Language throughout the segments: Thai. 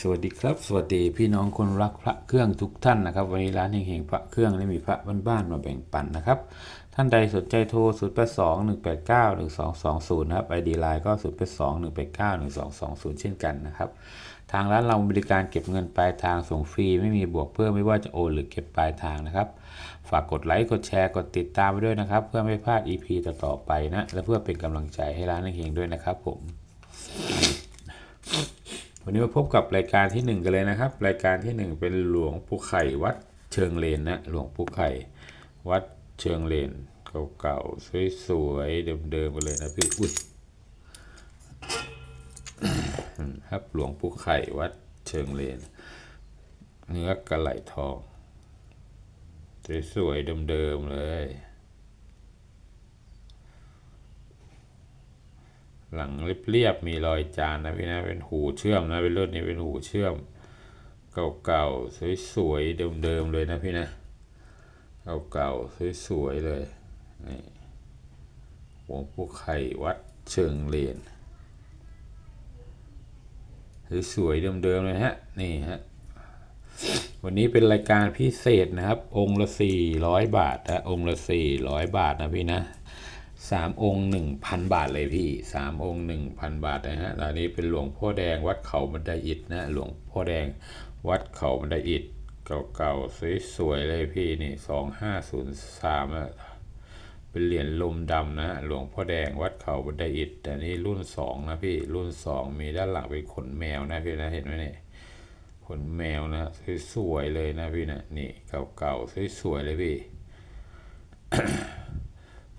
สวัสดีครับ สวัสดีพี่น้องคนรักพระเครื่องทุกท่านนะครับ วันนี้ร้านเฮงๆพระเครื่องได้มีพระบ้านๆมาแบ่งปันนะครับ ท่านใดสนใจโทร 0 8 2 1 8 9 1 2 2 0 นะครับ ID ไลน์ก็ 0 8 2 1 8 9 1 2 2 0 เช่นกันนะครับ ทางร้านเราบริการเก็บเงินปลายทางส่งฟรี ไม่มีบวกเพิ่มไม่ว่าจะโอนหรือเก็บปลายทางนะครับ ฝากกดไลค์กดแชร์กดติดตามไปด้วยนะครับ เพื่อไม่พลาด EP ต่อๆไปนะและเพื่อเป็นกำลังใจให้ร้านเฮงๆด้วยนะครับผม วันนี้มาพบกับรายการที่หนึ่งกันเลยนะครับ รายการที่หนึ่งเป็นหลวงปู่ไข่วัดเชิงเลนนะหลวงปู่ไข่วัดเชิงเลนเก่าๆสวยๆเดิมๆกันเลยนะพี่อุ้ยครับหลวงปู่ไข่วัดเชิงเลน เนื้อกระไหลทอง สวยๆเดิมๆเลย หลังเรียบๆมีรอยจานนะพี่นะเป็นหูเชื่อมนะเป็นรุ่นนี้เป็นหูเชื่อม เก่าๆสวยๆเดิมๆเลยนะพี่นะเก่าๆสวยๆเลยนี่หลวงปู่ไข่วัดเชิงเลนสวยๆเดิมๆเลยฮะนี่ฮะวันนี้เป็นรายการพิเศษนะครับ องค์ละ400 บาทนะองค์ละ400 บาทนะพี่นะ สามองค์หนึ่งพันบาทเลยพี่สามองค์หนึ่งพันบาทนะฮะตอนนี้เป็นหลวงพ่อแดงวัดเขาบันไดอิฐนะหลวงพ่อแดงวัดเขาบันไดอิฐเก่าๆสวยๆเลยพี่นี่สองห้าศูนย์สามอะเป็นเหรียญลมดำนะหลวงพ่อแดงวัดเขาบันไดอิฐแต่นี่รุ่นสองนะพี่รุ่นสองมีด้านหลังเป็นขนแมวนะพี่นะเห็นไหมเนี่ยขนแมวนะสวยๆเลยนะพี่นะนี่เก่าๆสวยๆเลยพี่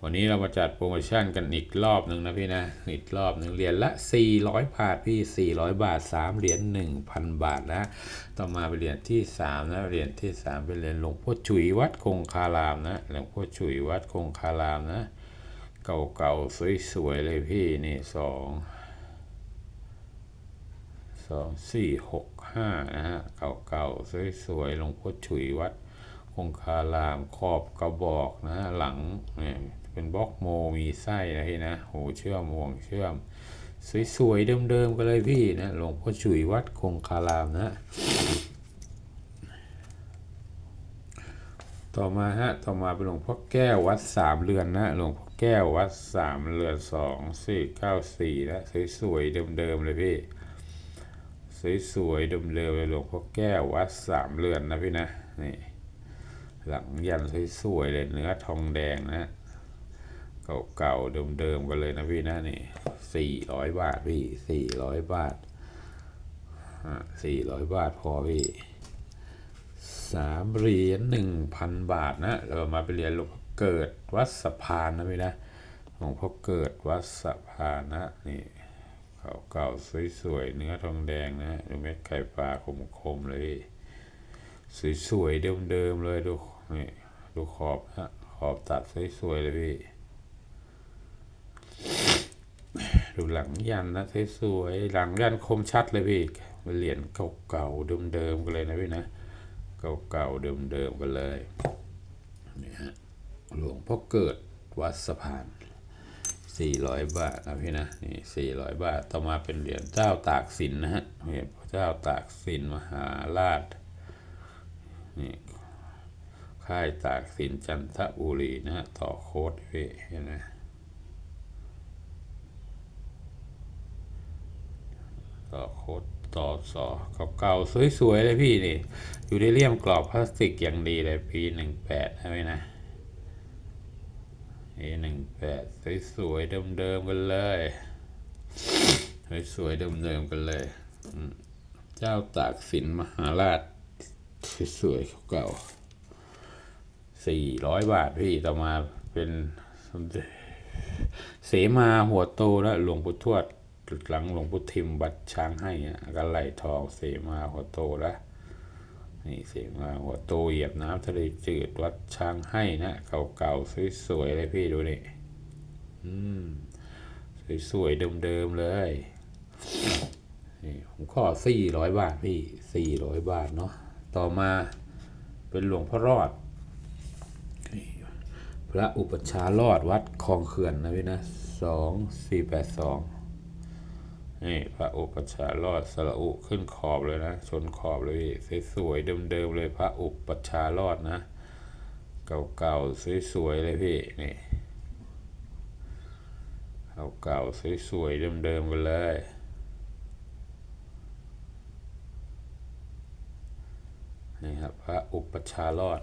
วันนี้เรามาจัดโปรโมชั่นกันอีกรอบหนึ่งนะพี่นะ อีกรอบหนึ่งเหรียญละ 400 บาทพี่ 400 บาท 3 เหรียญ1,000 บาทนะต่อมาเป็นเหรียญที่ 3 นะ เหรียญที่ 3 เป็นเหรียญหลวงพ่อฉุยวัดคงคารามนะ หลวงพ่อฉุยวัดคงคารามนะ เก่าๆสวยๆเลยพี่นี่สองสองสี่หกห้านะฮะเก่าๆสวยๆหลวงพ่อฉุยวัดคงคารามขอบกระบอกนะหลังเนี่ย เป็นบล็อกโมมีไส้นะพี่นะหูเชื่อมห่วงเชื่อม สวยๆเดิมๆกันเลยพี่นะหลวงพ่อฉุยวัดคงคารามนะ ต่อมาฮะต่อมาเป็นหลวงพ่อแก้ววัดสามเรือนนะหลวงพ่อแก้ววัดสามเรือนสองสี่เก้าสี่นะสวยๆเดิมๆเลยพี่สวยๆเดิมๆเลยหลวงพ่อแก้ววัดสามเรือนนะพี่นะนี่หลังยันสวยๆเลยเนื้อทองแดงนะ เก่าๆเดิมๆกันเลยนะพี่นะนี่สี่ร้อยบาทพี่สี่ร้อยบาทสี่ร้อยบาทพอพี่สามเหรียญหนึ่งพันบาทนะเรามาไปเรียนหลวงพ่อเกิดวัดสะพานนะพี่นะหลวงพ่อเกิดวัดสะพานนะนี่เก่าๆสวยๆเนื้อทองแดงนะดูเม็ดไข่ปลาคมๆเลยสวยๆเดิมๆเลยดูนี่ดูขอบนะขอบตัดสวยๆเลยพี่ ดูหลังยันนะสวยๆหลังยันคมชัดเลยพี่เหรียญเก่าๆเดิมๆกันเลยนะพี่นะเก่าๆเดิมๆกันเลยนี่ฮะหลวงพ่อเกิดวัดสะพาน 400 บาทนะพี่นะนี่400 บาทต่อมาเป็นเหรียญเจ้าตากสินนะฮะเหรียญเจ้าตากสินมหาราชนี่ค่ายตากสินจันทบุรีนะฮะต่อโคดพี่เห็นไหม ต่อโคดต่อสอเก่าๆสวย ๆ เลยพี่นี่ อยู่ในเลี่ยมกรอบพลาสติกอย่างดีเลยปีหนึ่งแปดใช่ไหมนะปีหนึ่งแปดสวย ๆ เดิม ๆ กันเลยสวย ๆ เดิม ๆ กันเลย เจ้าตากสินมหาราชสวยๆเก่าสี่ร้อยบาทพี่ต่อมาเป็นเสมาหัวโตแล้วหลวงปู่ทวด หลังหลวงปู่ทิมบัดช้างให้ก็ไหลทองเสมาหัวโตแล้วนี่เสมาหัวโตเหยียบน้ำทะเลจืดวัดช้างให้นะเก่าๆสวยๆเลยพี่ดูนี่อืมสวยๆเดิมๆเลยนี่ผมขอสี่ร้อยบาทพี่สี่ร้อยบาทเนาะต่อมาเป็นหลวงพ่อรอด พระอุปชารอดวัดคลองเขื่อนนะพี่นะสองสี่แปดสอง นี่พระอุปชารอดสระอุขึ้นขอบเลยนะ ชนขอบเลยพี่สวยๆเดิมๆเลยพระอุปชารอดนะ เก่าๆสวยๆเลยพี่นี่เก่าๆสวยๆเดิมๆกันเลยนี่ครับพระอุปชารอด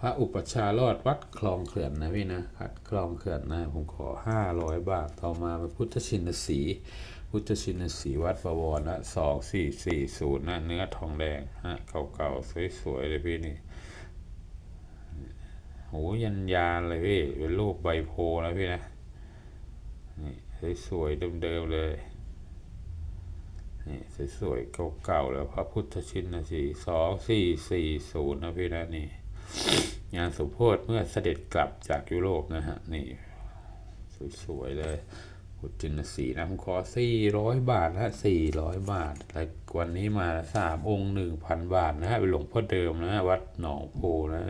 พระอุปชารอดวัดคลองเขื่อนนะพี่นะวัดคลองเขื่อนนะผมขอห้าร้อยบาท ต่อมาเป็นพุทธชินสี พุทธชินสีวัดประวรนะสองสี่สี่ศูนย์นะเนื้อทองแดงฮะเก่าๆ สวยๆ เลยพี่นี่โหยันยานเลยพี่ เป็นรูปใบโพนะพี่นะ นี่สวยๆ เดิมๆ เลยนี่สวยๆเก่าๆแล้วพระพุทธชินสีสองสี่สี่ศูนย์นะพี่นะนี่ งานสมโพธเมื่อเสด็จกลับจากยุโรปนะฮะ นี่ สวยๆเลยพุทธินสีนะผมขอสี่ร้อยบาทนะสี่ร้อยบาท แล้ววันนี้มาสามองค์หนึ่งพันบาทนะฮะเป็นหลวงพ่อเดิมนะ วัดหนองโพนะ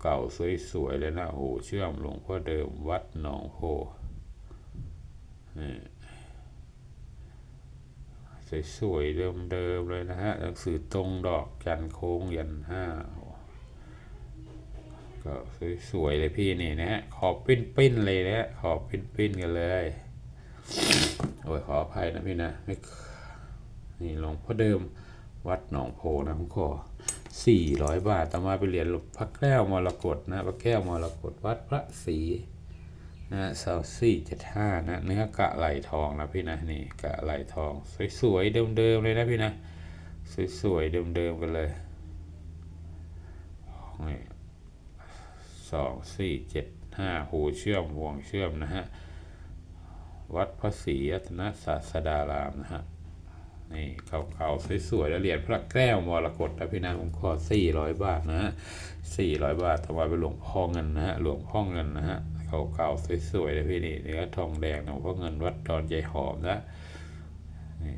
เก่าๆสวยๆเลยนะโอ้โหเชื่อมหลวงพ่อเดิมวัดหนองโพนี่สวยๆเดิมๆเลยนะฮะหนังสือตรงดอกจันโค้งยันห้า ก็สวยๆเลยพี่นี่นะฮะขอบปิ้นๆเลยนะฮะขอบปิ้นๆกันเลยโอ้ยขออภัยนะพี่นะไม่นี่หลวงพ่อเดิมวัดหนองโพนะผมขอสี่ร้อยบาทต่อมาไปเหรียญหลวงพระแก้วมรกตนะพระแก้วมรกตวัดพระศรีนะเสาสี่เจ็ดห้านะเนื้อกะไหลทองนะพี่นะนี่กะไหลทอง สวยๆเดิมๆเลยนะพี่นะสวยๆเดิมๆกันเลยนี่ สองสี่เจ็ดห้าหูเชื่อมห่วงเชื่อมนะฮะ วัดพระศรีรัตนศาสดารามนะฮะ นี่เก่าๆสวยๆแล้วเหรียญพระแก้วมรกตนะพี่นาผมขอสี่ร้อยบาทนะฮะสี่ร้อยบาทถวายเป็นหลวงพ่อเงินนะฮะ หลวงพ่อเงินนะฮะเก่าๆสวยๆเลยพี่นี่เนื้อทองแดงหลวงพ่อเงินวัดดอนใหญ่หอมนะนี่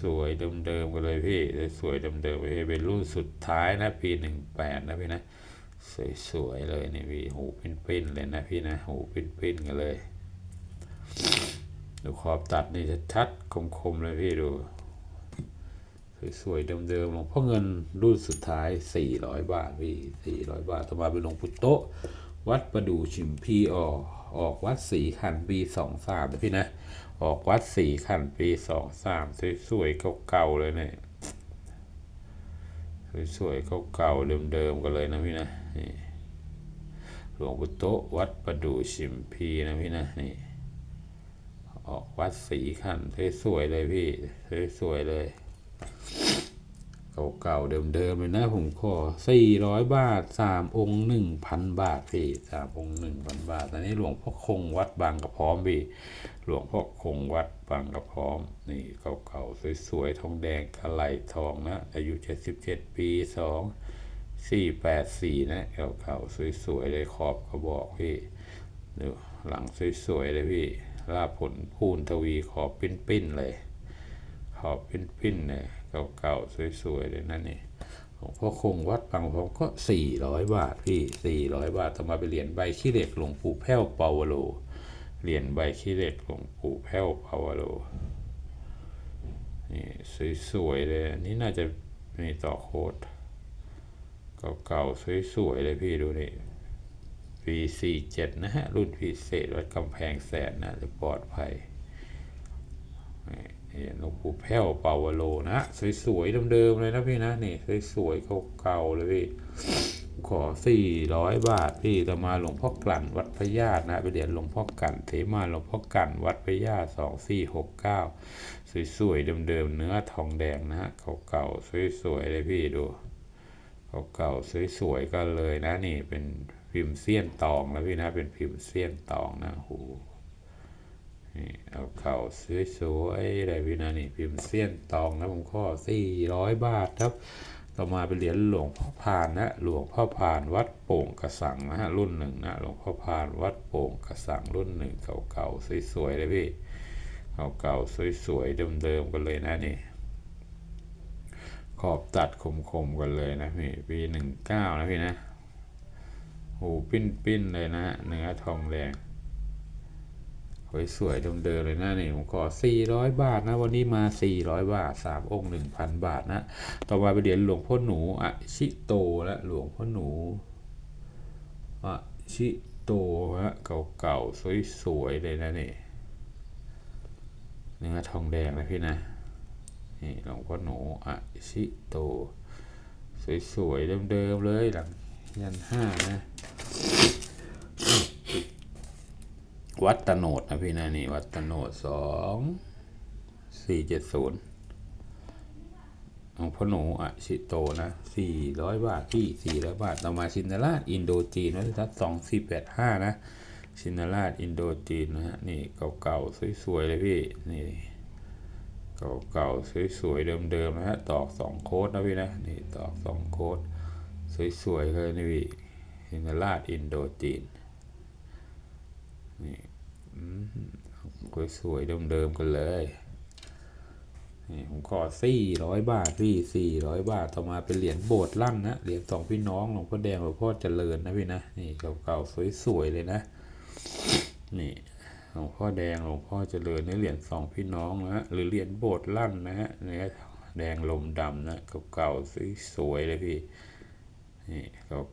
สวยๆเดิมๆกันเลยพี่สวยๆเดิมๆไปเป็นรุ่นสุดท้ายนะปีหนึ่งแปดนะพี่นะ สวยๆเลยนี่พี่หูปิ้นๆเลยนะพี่นะหูปิ้นๆกันเลย ดูขอบตัดนี่ชัดๆคมๆเลยพี่ดูสวยๆเดิมๆหลวงพ่อเงินรุ่นสุดท้าย 400 บาทพี่400 บาทต่อมาเป็นหลวงพุโตะวัดประดูชิมพีออกออกวัดสีขันปี23นะพี่นะ ออกวัดสีขันปี23สวยๆเก่าๆเลยเนี่ยสวยๆเก่าๆเดิมๆกันเลยนะพี่นะ นี่หลวงปู่โตวัดประดูชิมพีนะพี่นะนี่ออกวัดสีขันสวยๆเลยพี่สวยๆเลยเก่าๆเดิมๆเลยนะผมขอสี่ร้อยบาทสามองค์หนึ่งพันบาทพี่สามองค์หนึ่งพันบาทตอนนี้หลวงพ่อคงวัดบางกระพร้อมพี่หลวงพ่อคงวัดบางกระพร้อม นี่เก่าๆสวยๆทองแดงกระไหลทองนะอายุเจ็ดสิบเจ็ดปีสอง สี่แปดสี่นะเก่าๆสวยๆเลยขอบกระบอกพี่ดูหลังสวยๆเลยพี่ลาผลพูนทวีขอบปิ้นๆเลย ขอบปิ้นๆเลยเก่าๆสวยๆเลยนั่นนี่หลวงพ่อคงวัดบางพร้อมก็สี่ร้อยบาทพี่สี่ร้อยบาทต่อมาไปเหรียญใบขี้เหล็กหลวงปู่แพ้วเปาวโลเหรียญใบขี้เหล็กหลวงปู่แพ้วเปาวโลนี่สวยๆเลยนนี้น่าจะมีต่อโคด เก่าๆสวยๆเลยพี่ดูนี่ V47 นะฮะ รุ่นพิเศษวัดกำแพงแสนนะจะปลอดภัยนี่หลวงปู่แพ้วเปาวโลนะสวยๆเดิมๆเลยนะพี่นะนี่สวยๆเก่าๆเลยพี่ขอสี่ร้อยบาท พี่ต่อมาหลวงพ่อกลั่น วัดพญาตนะ ไปเรียนหลวงพ่อกลั่นเทมาหลวงพ่อกลั่น วัดพญาตสองสี่หกเก้าสวยๆเดิมๆเนื้อทองแดงนะฮะเก่าๆสวยๆเลยพี่ดู เก่าๆสวยๆกันเลยนะนี่เป็นพิมพ์เสี้ยนตองแล้วพี่นะเป็นพิมพ์เสี้ยนตองนะโหนี่เอาเก่าสวยๆเลยพี่นะนี่พิมพ์เสี้ยนตองนะผมข้อสี่ร้อยบาทครับ ต่อมาเป็นเหรียญหลวงพ่อพานนะหลวงพ่อพานวัดโป่งกระสังนะฮะรุ่นหนึ่งนะหลวงพ่อพานวัดโป่งกระสังรุ่นหนึ่งเก่าๆสวยๆเลยพี่เก่าๆสวยๆเดิมๆกันเลยนะนี่ อบตัดคมๆกันเลยนะพี่ปีหนึ่งเก้านะพี่นะหูปิ้นๆเลยนะ เนื้อทองแดงสวยๆเดิมๆเลยนะนี่ผมขอ 400 บาทนะ วันนี้มา 400 บาท 3 องค์ 1,000 บาทนะ ต่อมาไปเหรียญหลวงพ่อหนูอะชิโตและหลวงพ่อหนูอะชิโตฮะเก่าๆ สวยๆ เลยนะนี่เนื้อทองแดงนะพี่นะ นี่หลวงพ่อหนูอะชิโต สวยๆเดิมๆเลยหลังยันห้านะวัดตโนดนะพี่นะนี่วัดตโนดสองสี่เจ็ดศูนย์ของพ่อหนูอะชิโตนะสี่ร้อยบาทพี่สี่ร้อยบาทต่อมาชินาราชอินโดจีนวัดทัศสองสี่แปดห้านะชินาราชอินโดจีนนะฮะนี่เก่าๆสวยๆเลยพี่นี่ เก่าๆสวยๆเดิมๆนะฮะตอกสองโค้ดนะพี่นะนี่ตอกสองโค้ดสวยๆเลยนี่พี่ชินาราชอินโดจีนนี่สวยๆเดิมๆกันเลยนี่ผมขอสี่ร้อยบาทพี่สี่ร้อยบาทต่อมาเป็นเหรียญโบสถ์ลั่นนะเหรียญสองพี่น้องหลวงพ่อแดงหลวงพ่อเจริญนะพี่นะนี่เก่าๆสวยๆเลยนะนี่ หลวงพ่อแดงหลวงพ่อเจริญนี่เหรียญสองพี่น้องนะหรือเหรียญโบสถ์ลั่นนะฮะเนี่ยแดงลมดำนะเก่าๆสวยๆเลยพี่นี่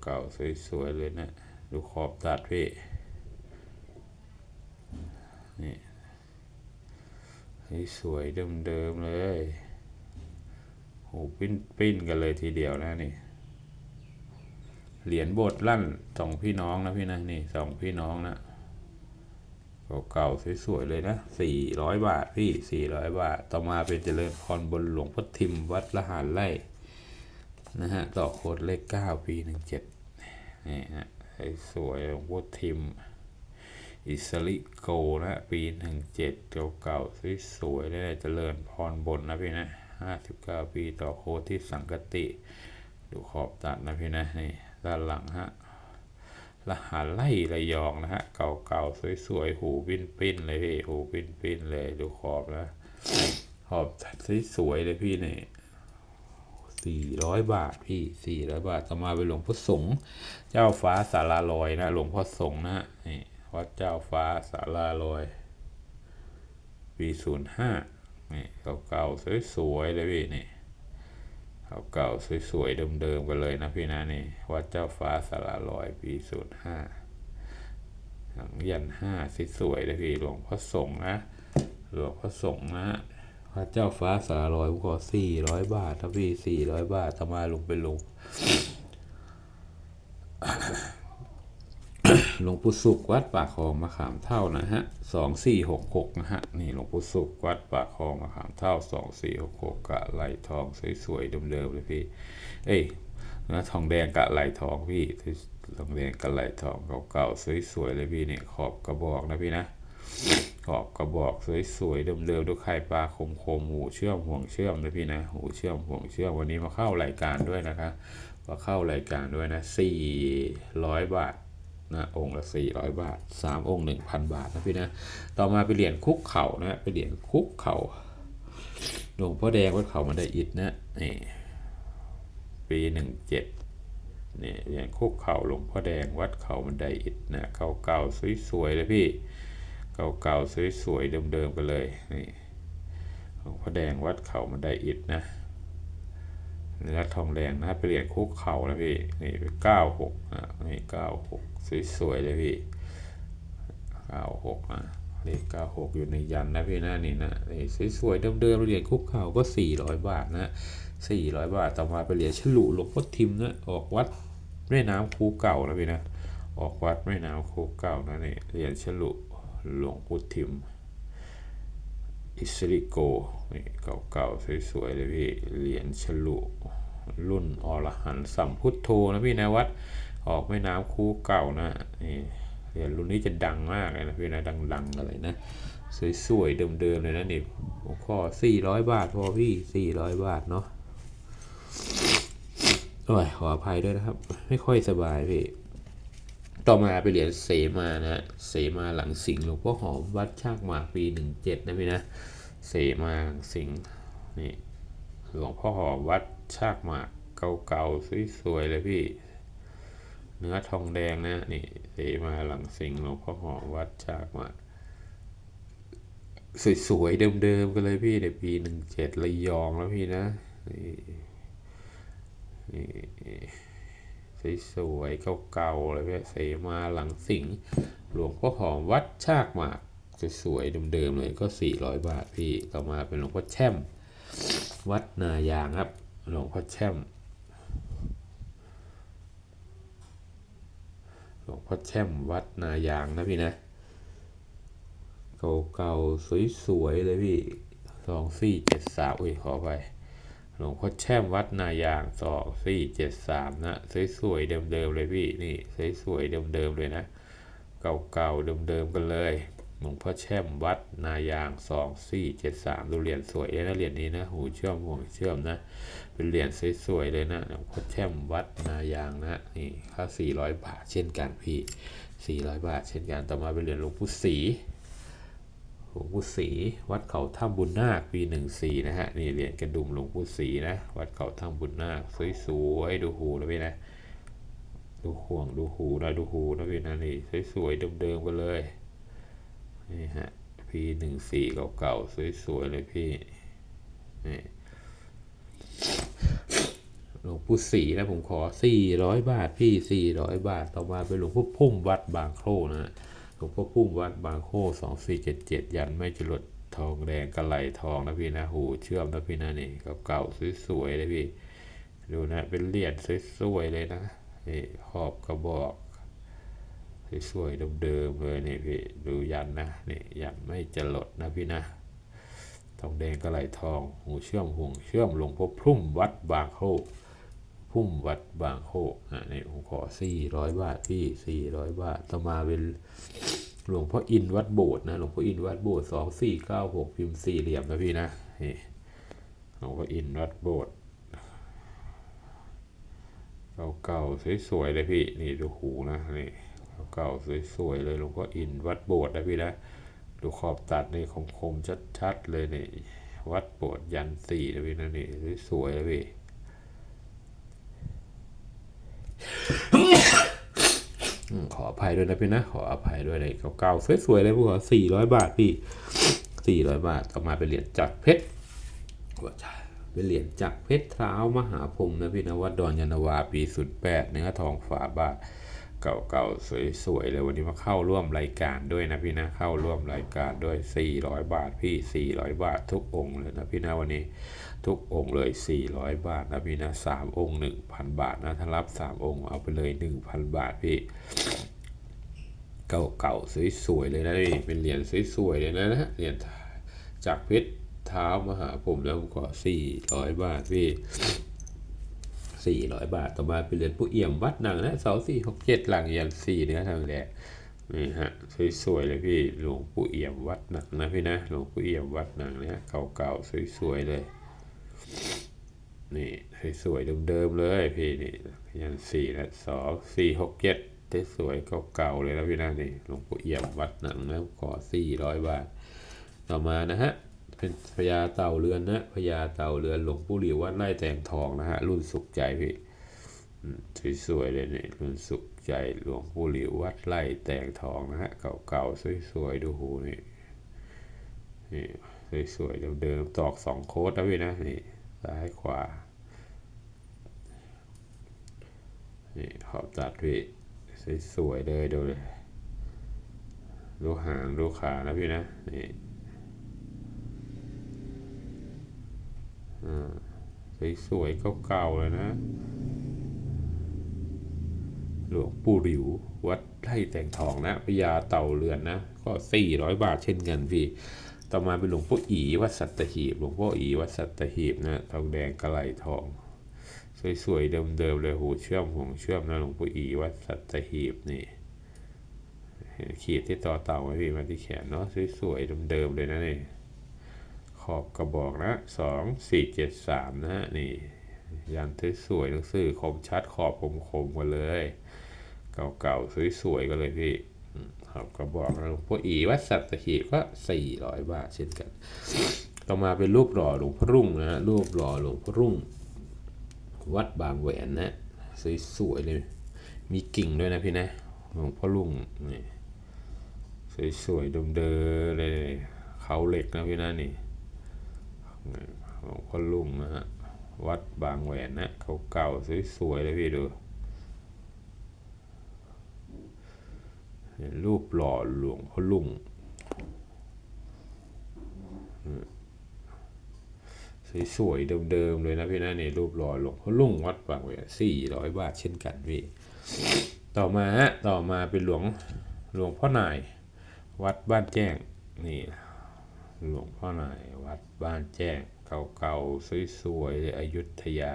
เก่าๆสวยๆเลยนะดูขอบตัดพี่นี่สวยเดิมๆเลยโหปิ้นปิ้นกันเลยทีเดียวนะนี่เหรียญโบสถ์ลั่นสองพี่น้องนะพี่นะนี่สองพี่น้องนะ เก่าๆสวยๆเลยนะสี่ร้อยบาทพี่สี่ร้อยบาท ต่อมาเป็นเจริญพรบนหลวงพ่อทิมวัดละหารไร่นะฮะ ต่อโคดเลขเก้าปีหนึ่งเจ็ดนี่ฮะสวยหลวงพ่อทิม อิสริโกนะปีหนึ่งเจ็ดเก่าๆสวยๆได้เจริญพรบนนะพี่นะห้าสิบเก้าปีต่อโคที่สังกติ ดูขอบตัดนะพี่นะ นี่ด้านหลังฮะ ละหาไล่ระยองนะฮะ เก่าๆ สวยๆ หูปิ้นปิ้นเลยพี่ หูปิ้นปิ้นเลยดูขอบนะ ขอบสวยๆเลยพี่เนี่ยสี่ร้อยบาทพี่สี่ร้อยบาทต่อมาไปหลวงพ่อสงฆ์เจ้าฟ้าสาราลอยนะ หลวงพ่อสงฆ์นะนี่วัดเจ้าฟ้าสาราลอย ปีศูนย์ห้านี่เก่าๆ สวยๆเลยพี่นี่ เก่าๆสวยๆเดิมๆกันเลยนะพี่นะนี่วัดเจ้าฟ้าสาราลอยปีศูนย์ห้าหลังยันห้าสวยๆเลยพี่หลวงพ่อสงฆ์นะหลวงพ่อสงฆ์นะวัดเจ้าฟ้าสาราลอยผมขอสี่ร้อยบาทถ้าพี่สี่ร้อยบาททำไมลงเปลง หลวงปู่สุขวัดปากคลองมะขามเท่านะฮะสองสี่หกหกนะฮะ นี่หลวงปู่สุขวัดปากคลองมะขามเท่าสองสี่หกหกกะไหลทองสวยๆเดิมๆเลยพี่ เอ้ยนะทองแดงกะไหลทองพี่ทองแดงกะไหลทองเก่าๆสวยๆเลยพี่เนี่ยขอบกระบอกนะพี่นะขอบกระบอกสวยๆเดิมๆดูไข่ปลาคมๆหูเชื่อมห่วงเชื่อมนะพี่นะหูเชื่อมห่วงเชื่อมวันนี้มาเข้ารายการด้วยนะคะมาเข้ารายการด้วยนะสี่ร้อยบาท นะองค์ละสี่ร้อยบาทสามองค์หนึ่งพันบาทนะพี่นะ ต่อมาไปเหรียญคุกเข่านะไปเหรียญคุกเข่าหลวงพ่อแดงวัดเขามันได้อิดนะนี่ปีหนึ่งเจ็ดนี่เหรียญคุกเข่าหลวงพ่อแดงวัดเขามันได้อิดนะเก่าๆสวยๆเลยพี่เก่าๆสวยๆเดิมๆกันเลยนี่หลวงพ่อแดงวัดเขามันได้อิดนะเนื้อทองแดงนะไปเหรียญคุกเข่านะพี่นี่เก้าหกนะนี่เก้าหก สวยๆเลยพี่เก้าหกนะเลขเก้าหกอยู่ในยันนะพี่นะนี่นะนี่สวยๆเดิมๆเหรียญคุกเข่าก็สี่ร้อยบาทนะสี่ร้อยบาทต่อมาไปเหรียญฉลุหลวงพ่อทิมนะออกวัดแม่น้ำคูเก่านะพี่นะออกวัดแม่น้ำคูเก่านะนี่เหรียญฉลุหลวงพ่อทิมอิสริโกนี่เก่าๆสวยๆเลยพี่เหรียญฉลุรุ่นอรหันต์สัมพุทโธนะพี่นะวัด ออกแม่น้ำคูเก่านะนี่เหรียญรุ่นนี้จะดังมากเลยนะพี่นะดังๆอะไรนะ สวยๆเดิมๆเลยนะนี่ผมขอสี่ร้อยบาทพอพี่สี่ร้อยบาทเนาะโอ้ยขออภัยด้วยนะครับ ไม่ค่อยสบายพี่ต่อมาไปเหรียญเสมานะเสมาหลังสิงหลวงพ่อหอมวัดชากหมากปีหนึ่งเจ็ดนะพี่นะเสมาหลังสิงนี่หลวงพ่อหอมวัดชากหมากเก่าๆสวยๆเลยพี่เเนื้อทองแดงนะนี่เสมาหลังสิงหลวงพ่อหอมวัดชากมาสวยๆเดิมๆกันเลยพี่ในปีหนึ่งเจ็ดระยองแล้วพี่นะนี่สวยๆเก่าๆเลยพี่เสมาหลังสิงห์หลวงพ่อหอมวัดชากหมากสวยๆเดิมๆเลยก็ 400 บาทพี่ต่อมาเป็นหลวงพ่อแช่ม วัดนายางครับหลวงพ่อแช่ม หลวงพ่อแช่มวัดนายางนะพี่นะ เก่าๆสวยๆเลยพี่สองสี่เจ็ดสามอุ้ยขอไปหลวงพ่อแช่มวัดนายางสองสี่เจ็ดสามนะสวยๆเดิมๆเลยพี่นี่สวยๆเดิมๆเลยนะ เก่าๆเดิมๆกันเลย หลวงพ่อแช่มวัดนายางสองสี่เจ็ดสามดูเหรียญสวยเลยนะเหรียญนี้นะหูเชื่อมห่วงเชื่อมนะ เป็นเหรียญสวยๆเลยนะหลวงพ่อแช่มวัดนายางนะนี่ค่าสี่ร้อยบาทเช่นกันพี่สี่ร้อยบาท เช่นกันต่อมาเป็นเหรียญหลวงปู่ศรีหลวงปู่ศรีวัดเขาถ้ำบุญนาคปีหนึ่งสี่นะฮะนี่เหรียญกระดุมหลวงปู่ศรีนะวัดเขาถ้ำบุญนาคสวยๆดูหูนะพี่นะดูห่วงดูหูนะดูหูนะพี่นะนี่สวยๆเดิมๆกันเลย นี่ฮะพีหนึ่งสี่เก่าๆ สวยๆ เลยพี่ นี่หลวงปู่ศรีนะผมขอสี่ร้อยบาทพี่สี่ร้อยบาท ต่อมาเป็นหลวงพ่อพุ่มวัดบางโคร่นะหลวงพ่อพุ่มวัดบางโคร่สองสี่เจ็ดเจ็ดยันไม่จรดทองแดงกระไหลทองนะพี่นะหูเชื่อมนะพี่นะนี่เก่าๆสวยๆเลยพี่ ดูนะเป็นเหรียญสวยๆเลยนะนี่ขอบกระบอก สวยๆเดิมๆเลยนี่พี่ดูยันนะนี่ยันไม่จะหลดนะพี่นะ ทองแดงกระไหลทองหูเชื่อมห่วงเชื่อมหลวงพ่อพุ่มวัดบางโคกพุ่มวัดบางโคกอะนี่ผมขอสี่ร้อยบาทพี่สี่ร้อยบาทต่อมาเป็นหลวงพ่ออินวัดโบสถ์นะหลวงพ่ออินวัดโบสถ์สองสี่เก้าหกพิมพ์สี่เหลี่ยมนะพี่นะนี่หลวงพ่ออินวัดโบสถ์เก่าๆสวยๆเลยพี่นี่ดูหูนะนี่ เก่าๆสวยๆเลยหลวงพ่ออินวัดโบสถ์นะพี่นะดูขอบตัดนี่คมๆชัดๆเลยนี่วัดโบสถ์ยันสี่นะพี่นะนี่สวยๆเลยพี่ขออภัยด้วยนะพี่นะ ขออภัยด้วยเลยเก่าๆสวยๆเลยพวกเขาสี่ร้อยบาทพี่สี่ร้อยบาทต่อมาเป็นเหรียญจักรเพชรว่าใช่เป็นเหรียญจักรเพชรเท้ามหาพรมนะพี่นะวัดดอนยานวาปีสุดแปดเนื้อทองฝาบาท เก่าๆสวยๆเลยวันนี้มาเข้าร่วมรายการด้วยนะพี่นะเข้าร่วมรายการด้วย 400 บาทพี่ 400 บาททุกองค์เลยนะพี่นะวันนี้ทุกองค์เลย 400 บาทนะพี่นะสามองค์ 1,000 บาทนะถ้ารับ 3 องค์เอาไปเลย 1,000 บาทพี่เก่าๆสวยๆเลยนะนี่เป็นเหรียญสวยๆเลยนะนะเหรียญจากเพชรเท้ามหาผมแล้วก็สี่ร้อยบาทพี่ สี่ร้อยบาท ต่อมาเป็นเหรียญผู้เอี่ยมวัดหนังนะสองสี่หกเจ็ดหลังยันสี่เนื้อทางแหลกนี่ฮะสวยๆเลยพี่หลวงปู่เอี่ยมวัดหนังนะพี่นะหลวงปู่เอี่ยมวัดหนังเนี่ยเก่าๆสวยๆเลยนี่สวยๆเดิมๆเลยพี่นี่ยันสี่นะสองสี่หกเจ็ดสวยๆเก่าๆเลยนะพี่นะนี่หลวงปู่เอี่ยมวัดหนังนะขอสี่ร้อยบาท ต่อมานะฮะ เป็นพญาเต่าเรือนนะพญาเต่าเรือนหลวงปู่หลิววัดไร่แตงทองนะฮะรุ่นสุขใจพี่สวยๆเลยเนี่ยรุ่นสุขใจหลวงปู่หลิววัดไร่แตงทองนะฮะเก่าๆสวยๆดูหูนี่นี่สวยๆเดิมๆตอกสองโค้ดนะพี่นะนี่ซ้ายขวานี่ขอบตัดพี่สวยๆเลยดูเลยดูหางดูขานะพี่นะนี่ สวยๆเก่าๆเลยนะ หลวงปู่หลิว วัดไร่แต่งทองนะพญาเต่าเรือนนะ ก็สี่ร้อยบาทเช่นกันพี่ ต่อมาเป็นหลวงพ่ออีวัดสัตหีบ หลวงพ่ออีวัดสัตหีบนะทองแดงกระไหลทอง สวยๆเดิมๆเลยหูเชื่อมห่วงเชื่อมนะหลวงพ่ออีวัดสัตหีบนี่ขีดที่ต่อเต่าไว้พี่มาที่แขนเนาะสวยๆเดิมๆเลยนะนี่ อบกระบอกนะสองสี่เจ็ดสามนะฮะนี่ยันสวยๆหนังสือคมชัดขอบคมคมกันเลย เก่าๆสวยๆกันเลยพี่ขอบกระบอกนะหลวงพ่ออีวัดสัตหีบก็สี่ร้อยบาทเช่นกัน ต่อมาเป็นรูปหล่อหลวงพ่อรุ่งนะฮะรูปหล่อหลวงพ่อรุ่ง วัดบางแหวนนะสวยๆเลยมีกิ่งด้วยนะพี่นะหลวงพ่อรุ่งนี่สวยๆเดิมๆเลยเขาเหล็กนะพี่นะนี่ หลวงพ่อลุงนะฮะ วัดบางแหวนนะเขาเก่าๆสวยๆเลยพี่ดูรูปหล่อหลวงพ่อลุงสวยๆเดิมๆเลยนะพี่นะนี่รูปหล่อหลวงพ่อลุงวัดบางแหวนสี่ร้อยบาทเช่นกันพี่ ต่อมาฮะต่อมาเป็นหลวงหลวงพ่อนาย วัดบ้านแจ้งนี่หลวงพ่อนายวัดบ้านแจ้ง เก่าๆ สวยๆเลยอยุธยา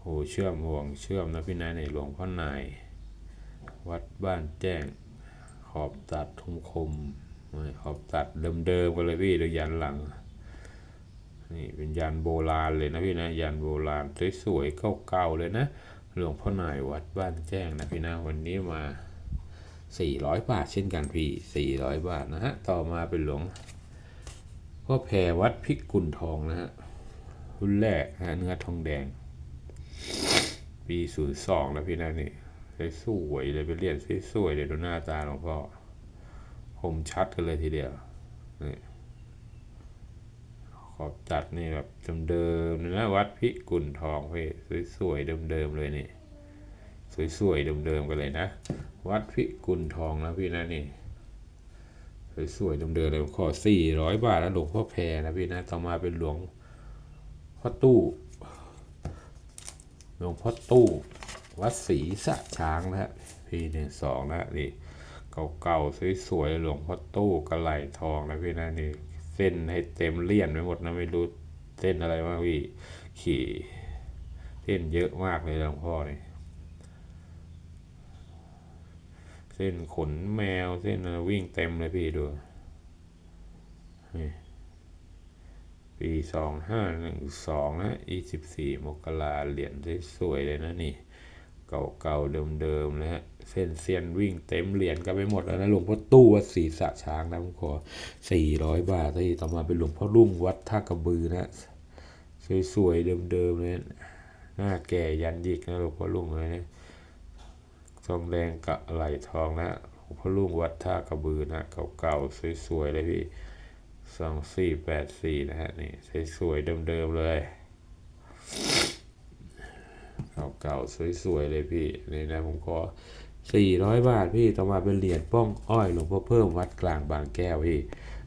โหเชื่อมห่วงเชื่อมนะพี่นายในหลวงพ่อนาย วัดบ้านแจ้ง ขอบตัดทุมคมขอบตัดเดิมๆกันเลยพี่ดูยันหลัง นี่เป็นยันโบราณเลยนะพี่นะยันโบราณสวยๆเก่าๆเลยนะ หลวงพ่อน่อยวัดบ้านแจ้งนะพี่นะวันนี้มา 400 บาทเช่นกันพี่ 400 บาทนะฮะ ต่อมาเป็นหลวง พ่อแพรวัดพิกุลทองนะฮะรุ่นแรกนะฮะเนื้อทองแดง ปี02นย์สองนะพี่นะนี่สวยเลยไปเรียนสวยๆเลยดูหน้าตาหลวงพ่อคมชัดกันเลยทีเดียวนี่ขอบจัดนี่แบบเดิมๆนะวัดพิกุลทองพี่สวยๆเดิมๆเลยนี่สวยๆเดิมๆกันเลยนะ วัดพิกุลทองนะพี่นะนี่ สวยๆเดิมๆเลยขอสี่ร้อยบาทแล้วหลวงพ่อแพรนะพี่นะต่อมาเป็นหลวงพ่อตู้หลวงพ่อตู้วัดศรีสะช้างนะฮะพี่หนึ่งสองนะนี่เก่าๆสวยๆหลวงพ่อตู้กระไหลทองนะพี่นะนี่เส้นให้เต็มเลี่ยนไปหมดนะไม่รู้เส้นอะไรบ้าพี่ขี่เส้นเยอะมากเลยหลวงพ่อนี่ เส้นขนแมวเส้นอะไรวิ่งเต็มเลยพี่ดูปีสองห้าหนึ่งสองนะยี่สิบสี่มกราเหรียญสวยเลยนะนี่ เก่าๆเดิมๆนะฮะเส้นเซียนวิ่งเต็มเหรียญกันไปหมดแล้วนะหลวงพ่อตู้วัดศรีสะช้างนะผมขอสี่ร้อยบาทที่ต่อมาเป็นหลวงพ่อรุ่งวัดท่ากระบือนะสวยๆเดิมๆเลยหน้าแก่ยันยิกนะหลวงพ่อรุ่งเลยนะ ทองแดงกะไหลทองนะหลวงพ่อลุงวัดท่ากระบือนะเก่าๆสวยๆเลยพี่สองสี่แปดสี่นะฮะนี่สวยๆเดิมๆเลยเก่าๆสวยๆเลยพี่นี่นะผมขอสี่ร้อยบาทพี่ต่อมาเป็นเหรียญป้องอ้อยหลวงพ่อเพิ่มวัดกลางบางแก้วพี่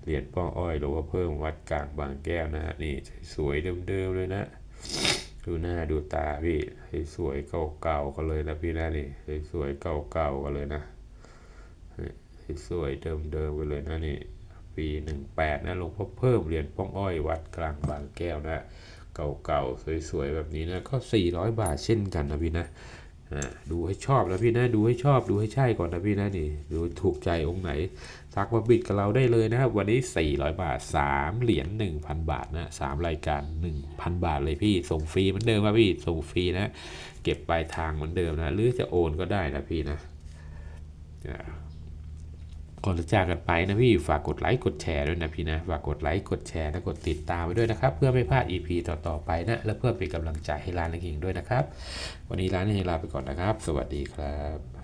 เหรียญป้องอ้อยหลวงพ่อเพิ่มวัดกลางบางแก้วนะฮะนี่สวยๆเดิมๆเลยนะ ดูหน้าดูตาพี่สวยเก่าๆกันเลยนะพี่นะนี่สวยเก่าๆกันเลยนะสวยเดิมๆกันเลยนะนี่ปีหนึ่งแปดนะหลวงพ่อเพิ่มเหรียญป้องอ้อยวัดกลางบางแก้วนะเก่าๆสวยๆแบบนี้นะก็สี่ร้อยบาทเช่นกันนะพี่นะ ดูให้ชอบนะพี่นะดูให้ชอบดูให้ใช่ก่อนนะพี่นะนี่ดูถูกใจองค์ไหนทักมาบิดกับเราได้เลยนะครับ วันนี้ 400 บาท 3 เหรียญ1,000 บาทนะสรายการ 1,000 บาทเลยพี่ส่งฟรีเหมือนเดิมครับพี่ส่งฟรีนะ เก็บปลายทางเหมือนเดิมนะ หรือจะโอนก็ได้นะพี่นะ ก่อนจะจากกันไปนะพี่ฝากกดไลค์กดแชร์ด้วยนะพี่นะฝากกดไลค์กดแชร์และกดติดตามไว้ด้วยนะครับ เพื่อไม่พลาด EP ต่อๆไปนะและเพื่อเป็นกำลังใจให้ร้านนักหิงด้วยนะครับ วันนี้ร้านนี้ลาไปก่อนนะครับ สวัสดีครับ